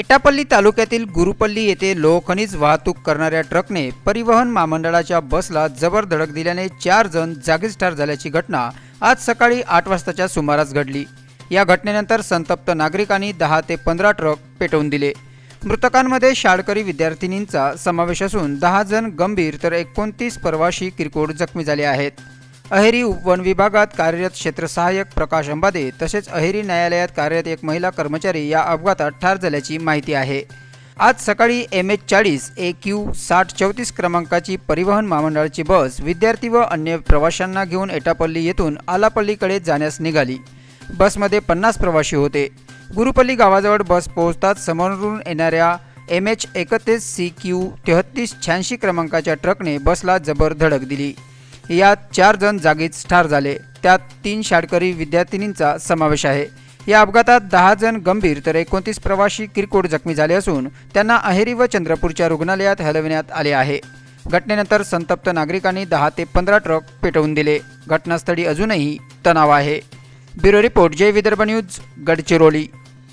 एटापल्ली तालुक्यातील गुरुपल्ली येथे लोहखनिज वाहतूक करणाऱ्या ट्रकने परिवहन महामंडळाच्या बसला जबर धडक दिल्याने चार जण जागीच ठार झाल्याची घटना आज सकाळी आठ वाजताच्या सुमारास घडली. या घटनेनंतर संतप्त नागरिकांनी दहा ते पंधरा ट्रक पेटवून दिले. मृतकांमध्ये शाळकरी विद्यार्थिनींचा समावेश असून दहा जण गंभीर तर एकोणतीस प्रवाशी किरकोळ जखमी झाले आहेत. अहेरी वन विभागात कार्यरत क्षेत्र सहाय्यक प्रकाश अंबादे तसेच अहेरी न्यायालयात कार्यरत एक महिला कर्मचारी या अपघातात ठार झाल्याची माहिती आहे. आज सकाळी एम एच चाळीस ए क्यू साठ चौतीस क्रमांकाची परिवहन महामंडळाची बस विद्यार्थी व अन्य प्रवाशांना घेऊन एटापल्ली येथून आलापल्लीकडे जाण्यास निघाली. बसमध्ये पन्नास प्रवासी होते. गुरुपल्ली गावाजवळ बस पोहोचताच समोरून येणाऱ्या एम एच एकतीस सी क्यू तेहत्तीस शहाऐंशी क्रमांकाच्या ट्रकने बसला जबर धडक दिली. यात चार जण जागीच ठार झाले. त्यात तीन शाळकरी विद्यार्थिनींचा समावेश आहे. या अपघातात दहा जण गंभीर तर एकोणतीस प्रवासी किरकोळ जखमी झाले असून त्यांना अहेरी व चंद्रपूरच्या रुग्णालयात हलविण्यात आले आहे. घटनेनंतर संतप्त नागरिकांनी दहा ते पंधरा ट्रक पेटवून दिले. घटनास्थळी अजूनही तणाव आहे. Bureau report Jai Vidarbha news Gadchiroli.